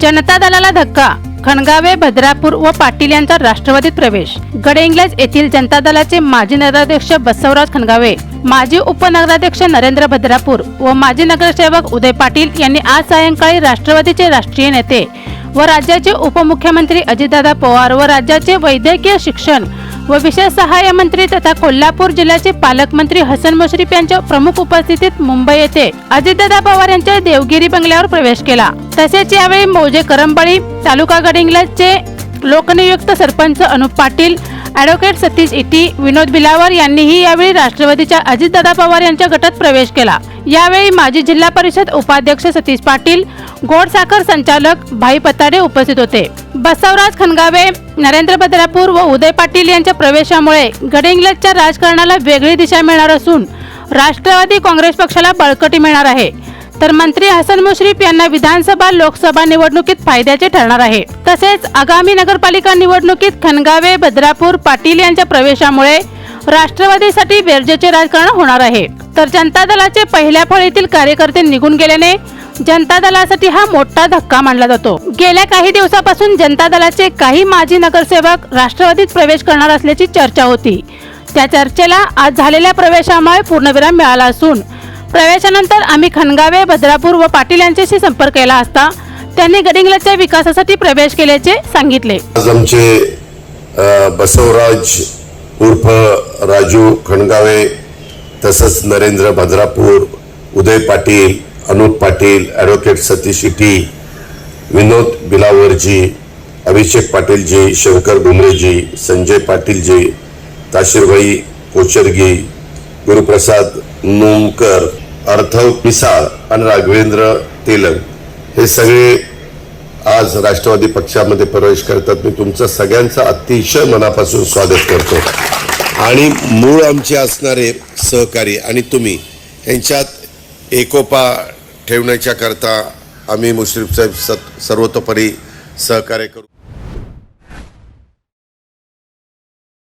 जनता दलाला धक्का. खणगावे भद्रापूर व पाटील यांचा राष्ट्रवादीत प्रवेश. गडेंग्लज येथील जनता दलाचे माजी नगराध्यक्ष बसवराज खणगावे माजी उपनगराध्यक्ष नरेंद्र भद्रापूर व माजी नगरसेवक उदय पाटील यांनी आज सायंकाळी राष्ट्रवादीचे राष्ट्रीय नेते व राज्याचे उपमुख्यमंत्री अजितदादा पवार व राज्याचे वैद्यकीय शिक्षण व विशेष सहाय्य मंत्री तथा कोल्हापूर जिल्ह्याचे पालकमंत्री हसन मुश्रीफ यांच्या प्रमुख उपस्थितीत मुंबई येथे अजितदादा पवार यांच्या देवगिरी बंगल्यावर प्रवेश केला. तसेच यावेळी मौजे करंबळी तालुका गडिंग्लजचे लोकनियुक्त सरपंच अनुप पाटील ॲडव्होकेट सतीश इटी विनोद बिलावर यांनीही यावेळी राष्ट्रवादीच्या अजितदादा पवार यांच्या गटात प्रवेश केला. यावेळी माजी जिल्हा परिषद उपाध्यक्ष सतीश पाटील गोड साखर संचालक भाई पताडे उपस्थित होते. बसवराज खनगावे नरेंद्र बद्रापूर व उदय पाटील यांच्या प्रवेशामुळे गडिंग्लजच्या राजकारणाला वेगळी दिशा मिळणार असून राष्ट्रवादी काँग्रेस पक्षाला बळकटी मिळणार आहे. तर मंत्री हसन मुश्रीफ यांना विधानसभा लोकसभा निवडणुकीत फायद्याचे ठरणार आहे. तसेच आगामी नगरपालिका निवडणुकीत खनगावे बद्रापूर पाटील यांच्या प्रवेशामुळे राष्ट्रवादीसाठी बेरजेचे राजकारण होणार आहे. तर जनता दलाचे पहिल्या फळीतील कार्यकर्ते निघून गेल्याने जनता दलासाठी हा मोठा धक्का मानला जातो. गेल्या काही दिवसापासून जनता दलाचे काही माजी नगरसेवक राष्ट्रवादीत प्रवेश करणार असल्याची चर्चा होती. त्या चर्चेला आज झालेल्या प्रवेशामुळे पूर्णविराम मिळाला असून प्रवेशानंतर आम्ही खनगावे भद्रापूर व पाटील यांच्याशी संपर्क केला असता त्यांनी गडिंगलाच्या विकासासाठी प्रवेश केल्याचे सांगितले. आज आमचे बसवराज उर्फ राजू खणगावे तसंच नरेंद्र भद्रापूर उदय पाटील अनुप पाटील ॲडव्होकेट सतीश इटी विनोद बिलावरजी अभिषेक पाटीलजी शंकर भुमरेजी संजय पाटीलजी ताशीरभाई कोचरगी गुरुप्रसाद नोमकर अर्थव पिसाळ आणि राघवेंद्र तेलंग. हे सगळे आज राष्ट्रवादी पक्षामध्ये प्रवेश करतात. मी तुमचं सगळ्यांचं अतिशय मनापासून स्वागत करतो. आणि मूळ आमचे असणारे सहकारी आणि तुम्ही यांच्यात एकोपा ठेवण्याच्या करता आम्ही मुश्रीफ साहेब सत सर्वतोपरी सहकार्य करू.